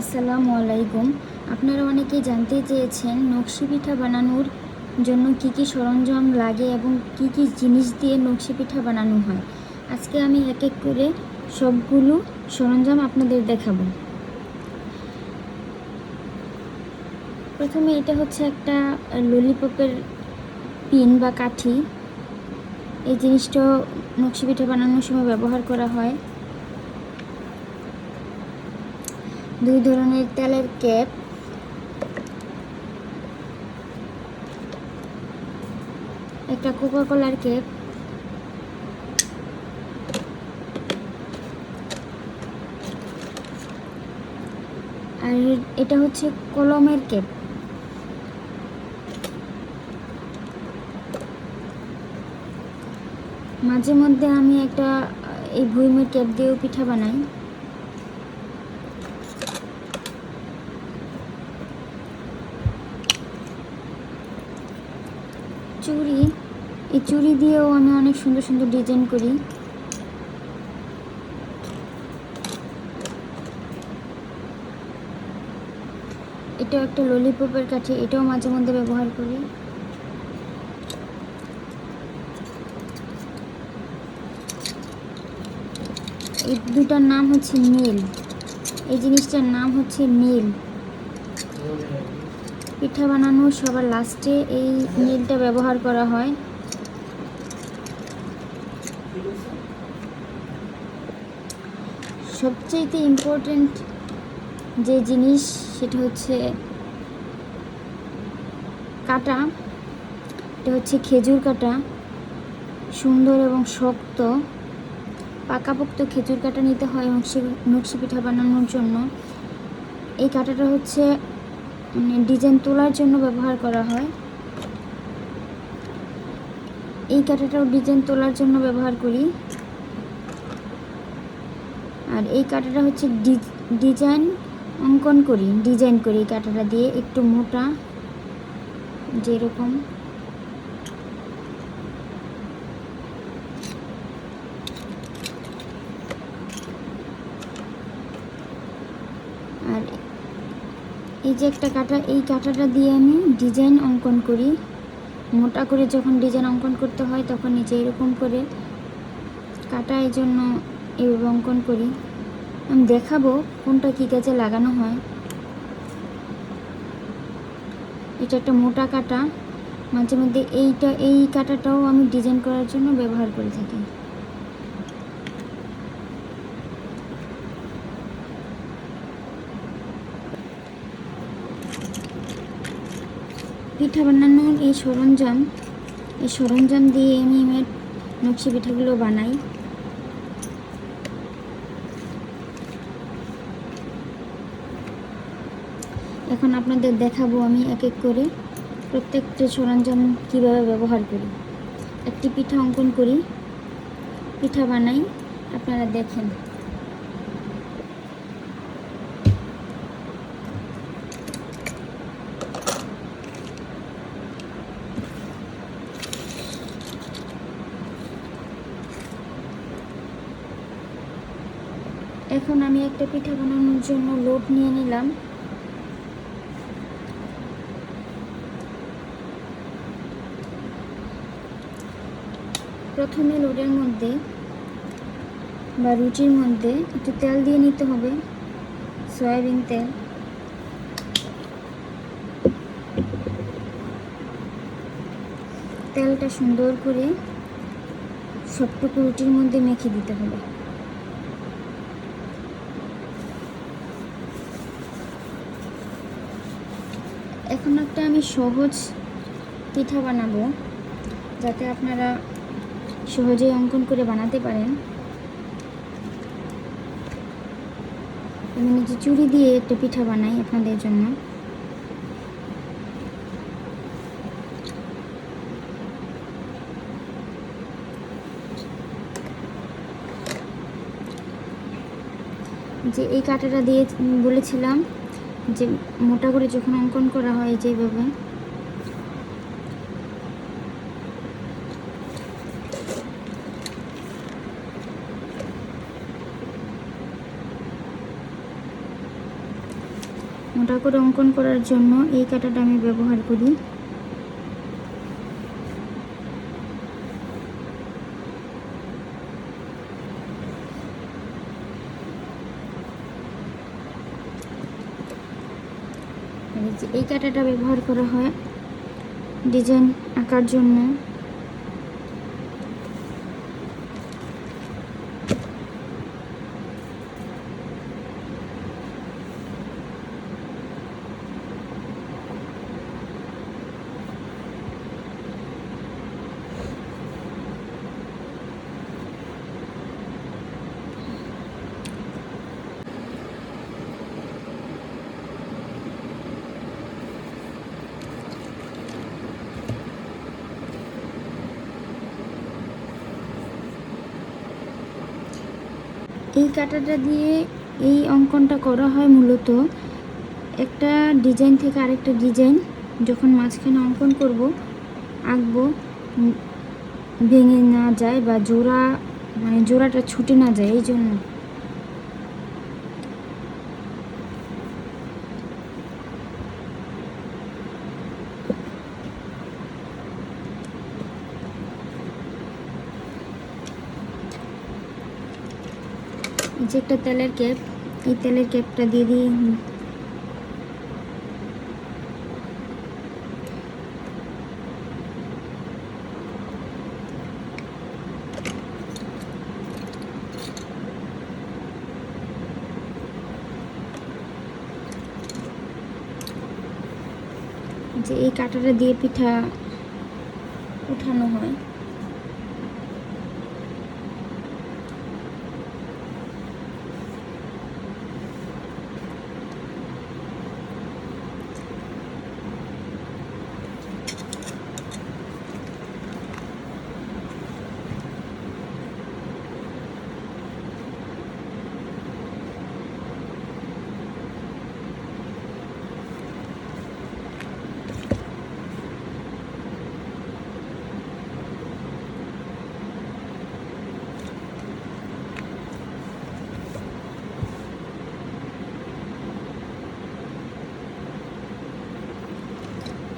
আসসালামু আলাইকুম। আপনারা অনেকেই জানতে চেয়েছেন নকশি পিঠা বানানোর জন্য কি কি সরঞ্জাম লাগে এবং কি কি জিনিস দিয়ে নকশি পিঠা বানানো হয়। আজকে আমি এক এক করে সবগুলো সরঞ্জাম আপনাদের দেখাবো। প্রথমে এটা হচ্ছে একটা ললিপপের পিন বা কাঠি। এই জিনিসটা নকশি পিঠা বানানোর সময় ব্যবহার করা হয়। দুই ধরনের তেলের ক্যাপ। একটা কোকা কোলার ক্যাপ। আর এটা হচ্ছে কলমের ক্যাপ। মাঝে মধ্যে আমি একটা এই ভুইমের ক্যাপ দিয়েও পিঠা বানাই। চুড়ি এই চুড়ি দিয়েও আমি অনেক সুন্দর সুন্দর ডিজাইন করি। এটাও একটা ললিপপের কাঠি, এটাও মাঝে মধ্যে ব্যবহার করি। এই দুটার নাম হচ্ছে নীল। এই জিনিসটার নাম হচ্ছে নীল। পিঠা বানানো সবার লাস্টে এই নীলটা ব্যবহার করা হয়। সবচেয়ে ইম্পর্টেন্ট যে জিনিস সেটা হচ্ছে কাটা। এটা হচ্ছে খেজুর কাটা। সুন্দর এবং শক্ত। পাকাপোক্ত খেজুর কাটা নিতে হয় নকশি নকশি পিঠা বানানোর জন্য। এই কাটাটা হচ্ছে ডিজাইন তোলার জন্য ব্যবহার করা হয়। এই কাটাটাও ডিজাইন তোলার জন্য ব্যবহার করি। আর এই কাটাটা হচ্ছে ডিজাইন অঙ্কন করি ডিজাইন করি এই কাঁটাটা দিয়ে একটু মোটা, যেরকম আর এই যে একটা কাটা, এই কাটাটা দিয়ে আমি ডিজাইন অঙ্কন করি। মোটা করে যখন ডিজাইন অঙ্কন করতে হয়, তখন নিচে এরকম করে কাটা এই জন্য এইভাবে অঙ্কন করি। আমি দেখাবো কোনটা কী কাজে লাগানো হয়। এটা একটা মোটা কাটা। মাঝে মধ্যে এইটা, এই কাটাটাও আমি ডিজাইন করার জন্য ব্যবহার করে থাকি। পিঠা বানানোর এই সরঞ্জাম এই সরঞ্জাম দিয়ে আমি আমার নকশি পিঠাগুলো বানাই। এখন আপনাদের দেখাবো আমি এক এক করে প্রত্যেকটা সরঞ্জাম কীভাবে ব্যবহার করি। একটি পিঠা অঙ্কন করি, পিঠা বানাই, আপনারা দেখেন। এখন আমি একটা পিঠা বানানোর জন্য লোড নিয়ে নিলাম। প্রথমে লোডের মধ্যে বা রুটির মধ্যে একটু তেল দিয়ে নিতে হবে, সয়াবিন তেল। তেলটা সুন্দর করে সবটুকু রুটির মধ্যে মেখে দিতে হবে। এখন একটা আমি সহজ পিঠা বানাবো, যাতে আপনারা সহজেই অঙ্কন করে বানাতে পারেন। আমি নিজে চুরি দিয়ে একটা পিঠা বানাই আপনাদের জন্য। যে এই কাঁটাটা দিয়ে বলেছিলাম যে মোটা করে যখন অঙ্কন করা হয় যেভাবে। মোটা করে অঙ্কন করার জন্য এই কাটাটা আমি ব্যবহার করি আর এই কাটাটা ব্যবহার করা হয় ডিজাইন আঁকার জন্য। এই কাটাটা দিয়ে এই অঙ্কনটা করা হয় মূলত। একটা ডিজাইন থেকে আরেকটা ডিজাইন যখন মাঝখানে অঙ্কন করব, আঁকবো ভেঙে না যায় বা জোড়া মানে জোড়াটা ছুটে না যায় এই জন্য যে একটা তেলের ক্যাপ, এই তেলের ক্যাপটা দিয়ে দিই। যে এই কাঁটাটা দিয়ে পিঠা উঠানো হয়।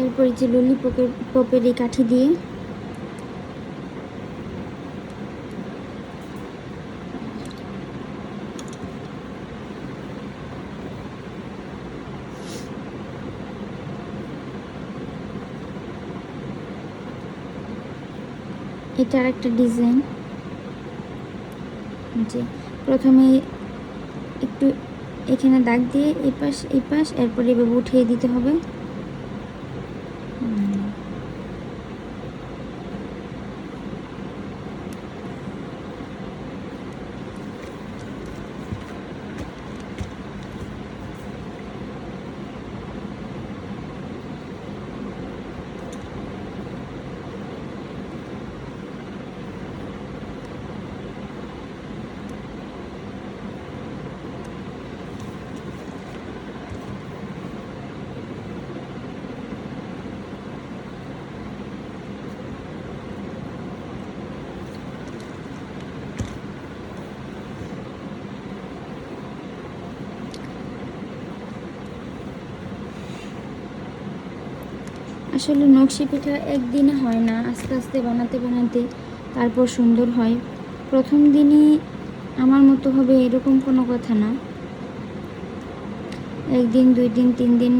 এরপরে যে ললিপপের পপের এই কাঠি দিয়ে। এটার একটা ডিজাইন। যে প্রথমে একটু এখানে দাগ দিয়ে এই পাশ এই পাশ এরপরে এভাবে উঠিয়ে দিতে হবে। আসলে নকশি পিঠা একদিনে হয় না, আস্তে আস্তে বানাতে বানাতে তারপর সুন্দর হয়। প্রথম দিনই আমার মতো হবে এরকম কোনো কথা না। একদিন, দুই দিন, তিন দিন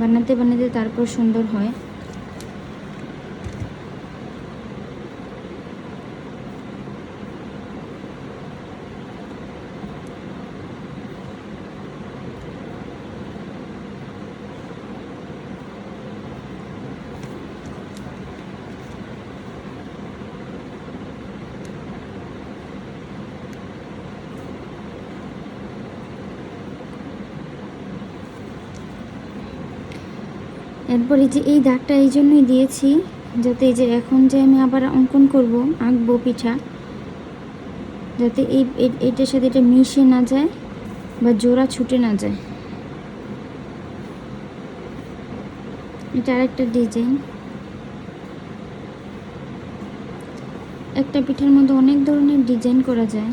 বানাতে বানাতে তারপর সুন্দর হয়। এরপরে যে এই দাগটা এই জন্যই দিয়েছি, যাতে এই যে এখন যে আমি আবার অঙ্কন করব, আঁকবো পিঠা, যাতে এই, এটার সাথে এটা মিশে না যায় বা জোড়া ছুটে না যায়। এটা আরেকটা ডিজাইন। একটা পিঠার মধ্যে অনেক ধরনের ডিজাইন করা যায়।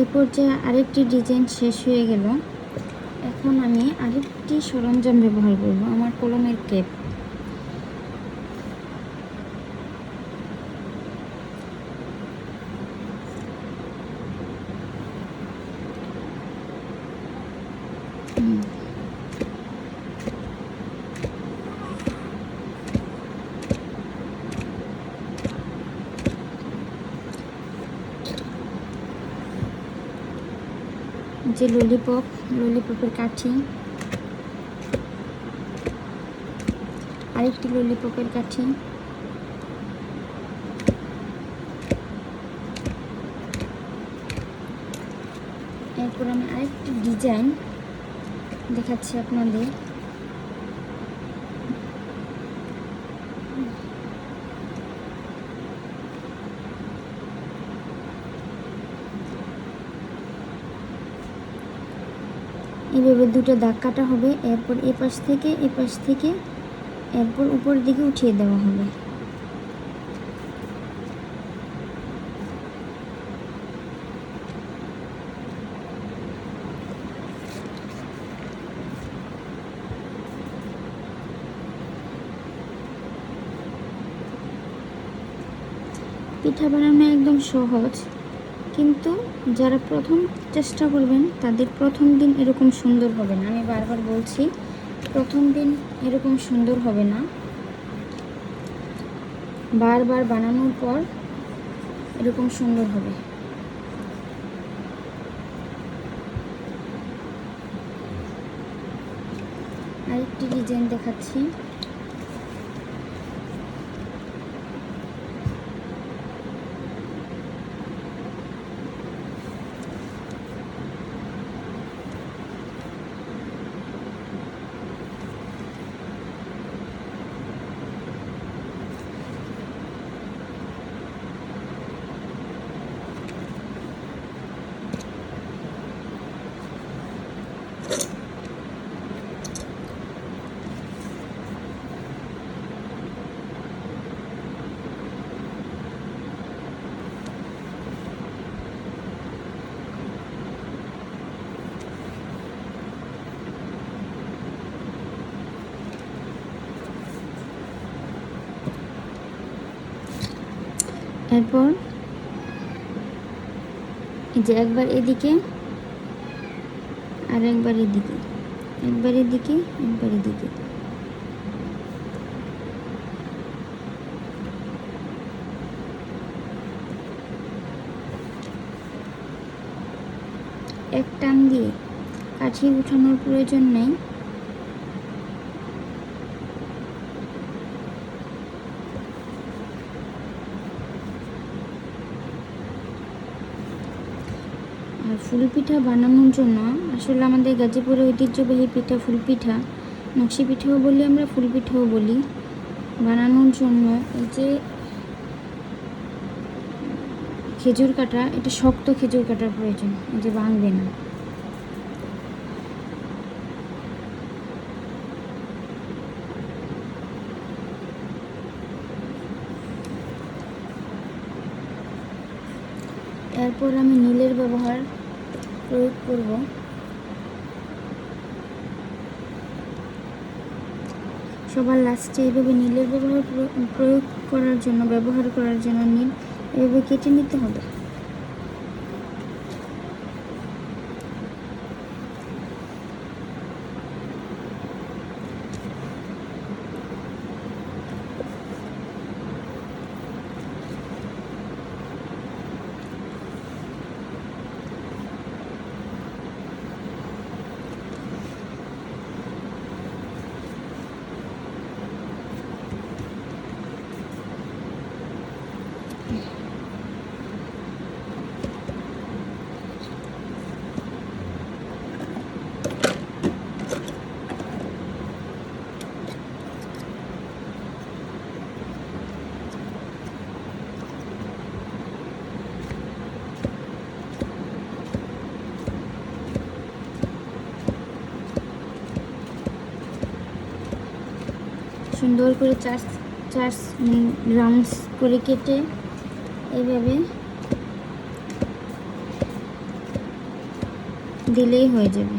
এই পর্যায়ে আরেকটি ডিজাইন শেষ হয়ে গেল। এখন আমি আরেকটি সরঞ্জাম ব্যবহার করব, আমার কলমের কেপ। যে ললিপপ ললিপপের কাঠি। আরেকটি ললিপপের কাঠি। এরপর আমি আরেকটি ডিজাইন দেখাচ্ছি আপনাদের। এইভাবে দুটো দাগ কাটা হবে, এরপর এ পাশ থেকে এ পাশ থেকে এরপর উপর দিকে উঠিয়ে দেওয়া হবে। পিঠা বানানো একদম সহজ। কিন্তু যারা প্রথম চেষ্টা করবেন, তাদের প্রথম দিন এরকম সুন্দর হবে না। আমি বারবার বলছি, প্রথম দিন এরকম সুন্দর হবে না। বারবার বানানোর পর এরকম সুন্দর হবে। আরেকটি ডিজাইন দেখাচ্ছি। এরপর যে একবার এদিকে, আর একবার এদিকে একবার এদিকে একবার এদিকে। এক টান দিয়ে কাঠি উঠানোর প্রয়োজন নেই। আর ফুল পিঠা বানানোর জন্য আসলে আমাদের গাজীপুরে ঐতিহ্যবাহী পিঠা ফুল পিঠা নকশি পিঠাও বলি আমরা ফুল পিঠাও বলি বানানোর জন্য। এই যে খেজুর কাটা, এটা শক্ত খেজুর কাটার প্রয়োজন, এই যে ভাঙবে না। এরপর আমি নীলের ব্যবহার প্রয়োগ করব। সবার লাস্টে এইভাবে নীলের ব্যবহার প্র- প্রয়োগ করার জন্য, ব্যবহার করার জন্য নীল এভাবে কেটে নিতে হবে। সুন্দর করে চার চার রাউন্ডস করে কেটে এইভাবে দিলেই হয়ে যাবে।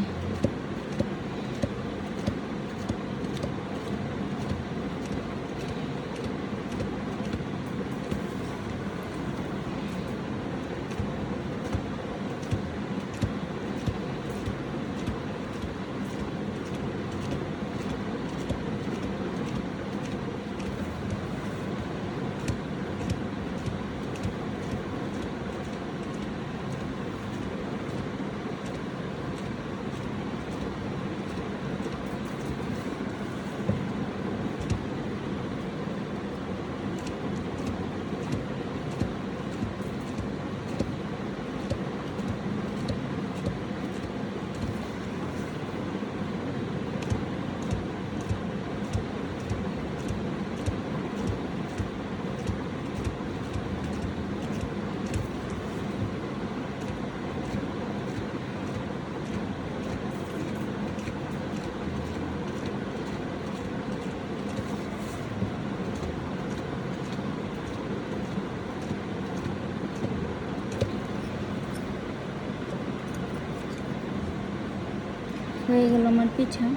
গেল আমার পিঠা।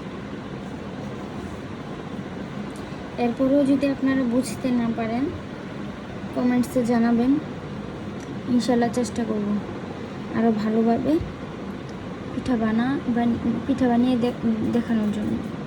এরপরেও যদি আপনারা বুঝতে না পারেন কমেন্টসে জানাবেন। ইনশাল্লাহ চেষ্টা করব আরও ভালোভাবে পিঠা বানা পিঠা বানিয়ে দেখ- দেখানোর জন্য।